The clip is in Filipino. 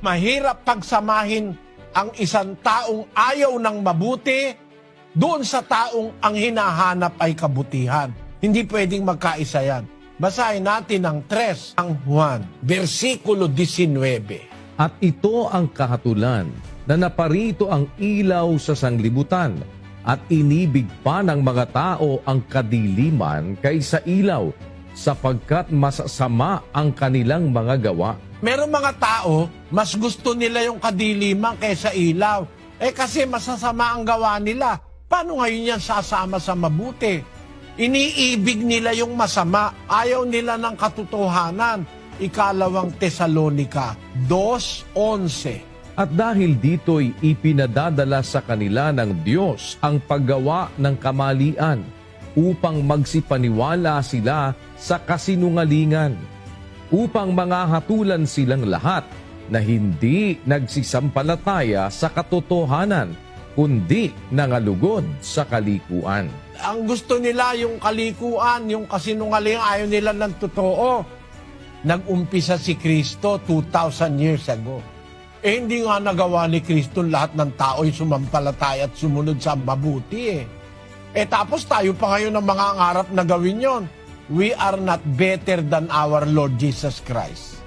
Mahirap pagsamahin ang isang taong ayaw ng mabuti doon sa taong ang hinahanap ay kabutihan. Hindi pwedeng magkaisa yan. Basahin natin ang 3 ang Juan, versikulo 19. At ito ang kahatulan na naparito ang ilaw sa sanglibutan at inibig pa ng mga tao ang kadiliman kaysa ilaw sapagkat masasama ang kanilang mga gawa. Meron mga tao, mas gusto nila yung kadiliman kaysa ilaw. Eh kasi masasama ang gawa nila. Paano ngayon yan sasama sa mabuti? Iniibig nila yung masama. Ayaw nila ng katotohanan. Ikalawang Tesalonika 2.11 At dahil dito'y ipinadadala sa kanila ng Diyos ang paggawa ng kamalian upang magsipaniwala sila sa kasinungalingan, upang mangahatulan silang lahat na hindi nagsisampalataya sa katotohanan, kundi nangalugod sa kalikuan. ang gusto nila yung kalikuan, yung kasinungalingan, ayaw nila ng totoo. Nag-umpisa si Kristo 2,000 years ago. Eh hindi nga nagawa ni Kristo lahat ng tao yung sumampalataya at sumunod sa mabuti eh. Eh tapos tayo pa ngayon ang mga ngarap na gawin yon. We are not better than our Lord Jesus Christ.